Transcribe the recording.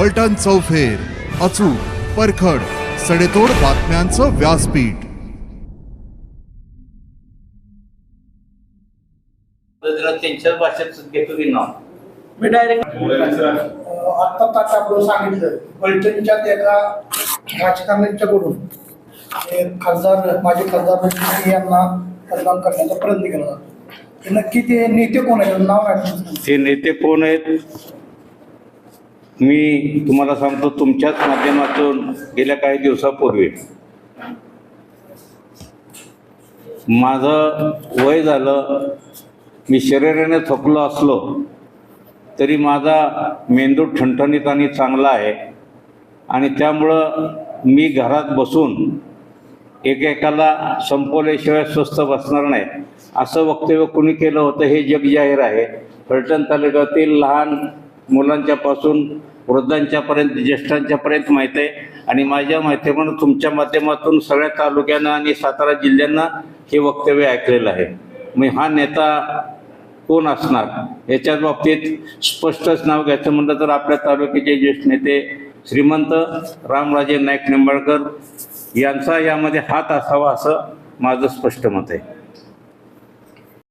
फलटण चौफेर अचूक परखड सडेतोड बातम्यांचं व्यासपीठ. त्यांच्याच भाषेत घेतो की नाव मी डायरेक्ट आत्ता तात्या आपण सांगितलं पलटणच्यात एका राजकारण्यांच्याकडून खासदार माजी खासदार यांना मतदान करण्याचा प्रयत्न केला नक्की ते नेते कोण आहेत? नाव काय? ते नेते कोण आहेत? मी तुम्हाला सांगतो तुमच्याच माध्यमातून गेल्या काही दिवसापूर्वी माझं वय झालं मी शरीराने थकलो असलो तरी माझा मेंदू ठणठणीत आणि चांगला आहे. आणि त्यामुळं मी घरात बसून एकेकाला संपवल्याशिवाय स्वस्थ बसणार नाही. असं वक्तव्य कुणी केलं होतं हे जग जाहीर आहे. फलटण तालुक्यातील लहान मुलांच्यापासून वृद्धांच्यापर्यंत ज्येष्ठांच्यापर्यंत माहीत आहे. आणि माझ्या माहितीप्रमाणे तुमच्या माध्यमातून सगळ्या तालुक्यांना आणि सातारा जिल्ह्यांना हे वक्तव्य ऐकलेलं आहे. मग हा नेता कोण असणार? याच्याच बाबतीत स्पष्टच नाव घ्यायचं म्हटलं तर आपल्या तालुक्याचे ज्येष्ठ नेते श्रीमंत रामराजे नाईक निंबाळकर यांचा यामध्ये हात असावा असं माझं स्पष्ट मत आहे.